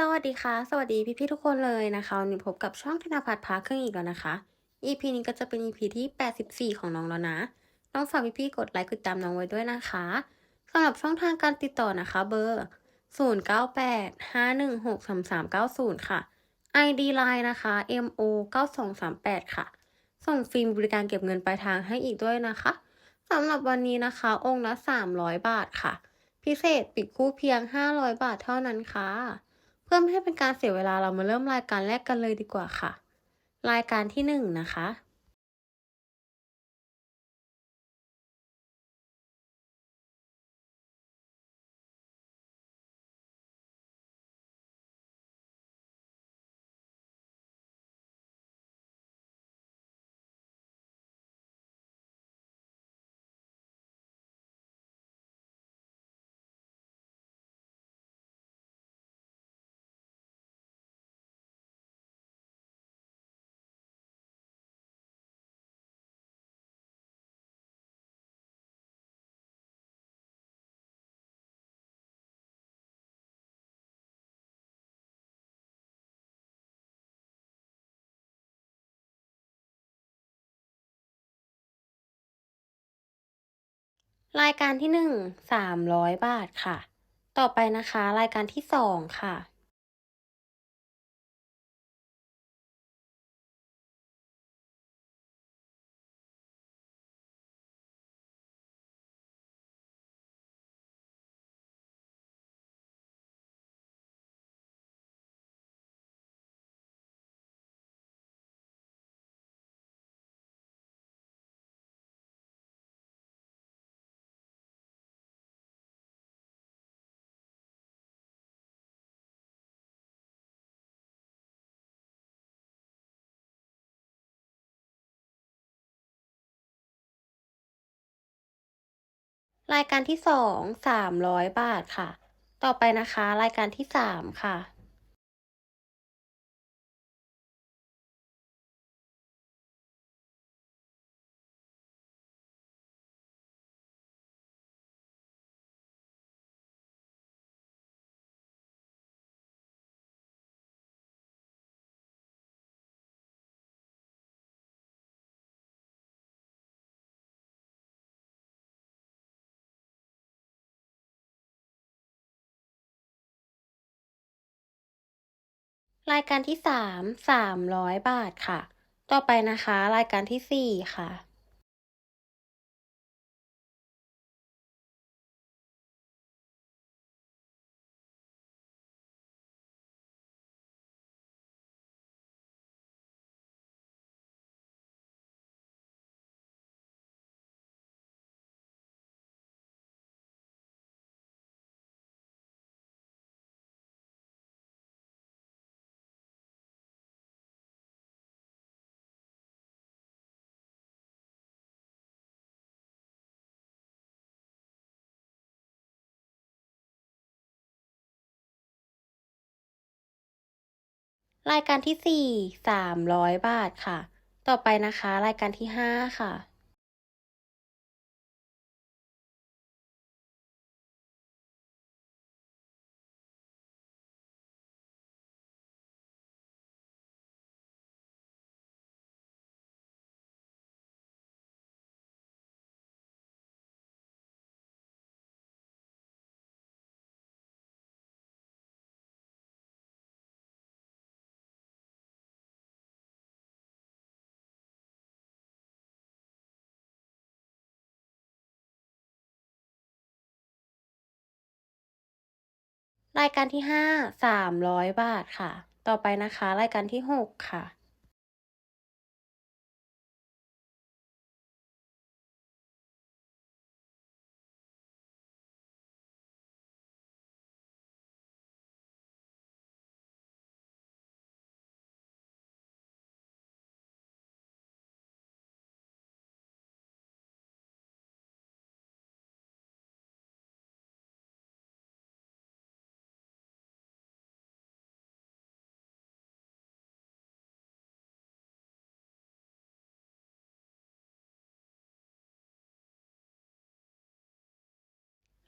สวัสดีค่ะ สวัสดีพี่ๆทุกคนเลยนะคะวันนี้พบกับช่องธนภัทรพาเครื่องอีกแล้วนะคะ EP นี้ก็จะเป็น EP ที่ 84 ของน้องแล้วนะต้องฝากพี่ๆกดไลค์กดติดตามน้องไว้ด้วยนะคะสำหรับช่องทางการติดต่อนะคะ เบอร์ 0985163390 ค่ะ ID Line นะคะ mo 9238ค่ะ ส่งฟรีบริการเก็บเงินปลายทางให้อีกด้วยนะคะสำหรับวันนี้นะคะ องค์ละ 300 บาทค่ะ พิเศษปิดคู่เพียง 500 บาทเท่านั้นค่ะ เพื่อไม่ให้เป็นการเสียเวลาเรามาเริ่มรายการแรกกันเลยดีกว่าค่ะ รายการที่หนึ่งนะคะ รายการที่หนึ่ง300 บาทค่ะ ต่อไปนะคะ รายการที่สองค่ะ รายการที่สองสามร้อยบาทค่ะ ต่อไปนะคะ รายการที่สามค่ะ รายการที่สาม300บาทค่ะ ต่อไปนะคะ รายการที่สี่ค่ะ รายการที่สี่300 บาทค่ะ ต่อไปนะคะ รายการที่ห้าค่ะ รายการที่ห้า300 บาทค่ะ ต่อไปนะคะ รายการที่หกค่ะ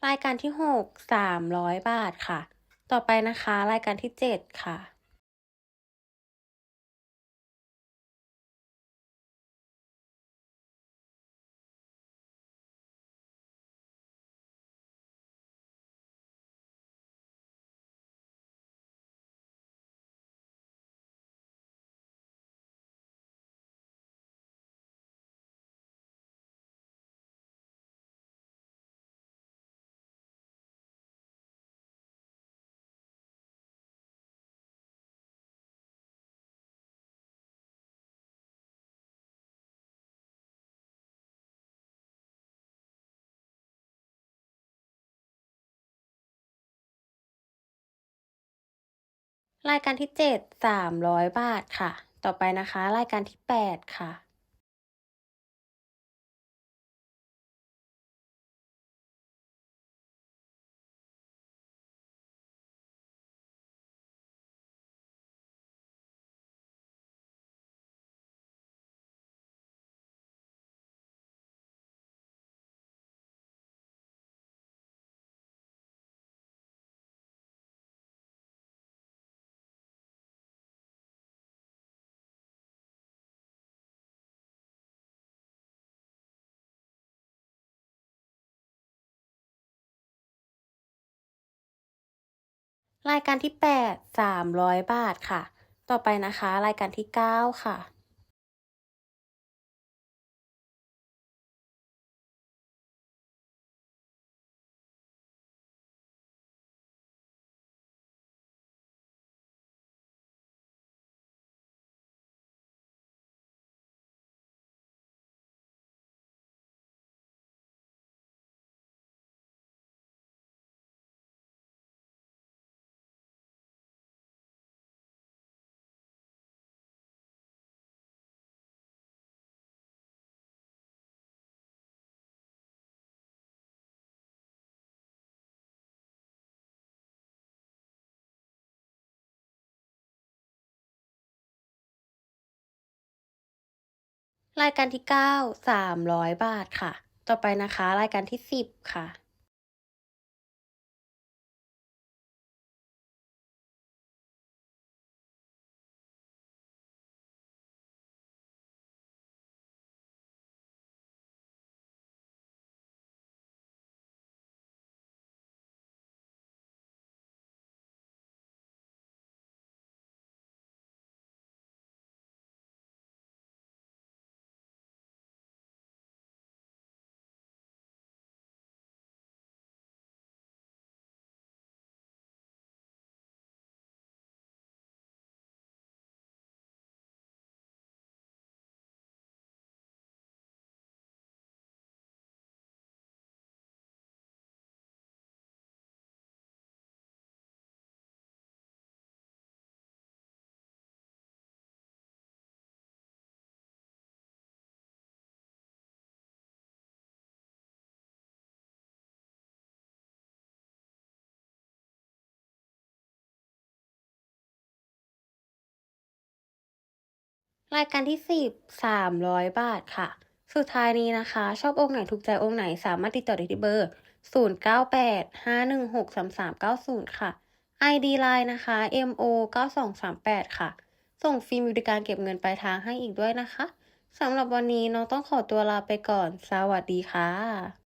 รายการที่หก300 บาทค่ะ ต่อไปนะคะ รายการที่เจ็ดค่ะ รายการที่เจ็ดสามร้อยบาทค่ะ ต่อไปนะคะ รายการที่แปดค่ะ รายการที่แปดสามร้อยบาทค่ะ ต่อไปนะคะ รายการที่เก้าค่ะ รายการที่เก้าสามร้อยบาทค่ะ ต่อไปนะคะ รายการที่สิบค่ะ รายการที่สิบสามร้อยบาทค่ะ สุดท้ายนี้นะคะ ชอบองค์ไหนถูกใจองค์ไหนสามารถติดต่อได้ที่เบอร์ศูนย์เก้าแปดห้าหนึ่งหกสามสามเก้าศูนย์ค่ะ ID Line นะคะ MO เก้าสองสามแปดค่ะ ส่งฟรีมีบริการเก็บเงินปลายทางให้อีกด้วยนะคะสำหรับวันนี้น้องต้องขอตัวลาไปก่อน สวัสดีค่ะ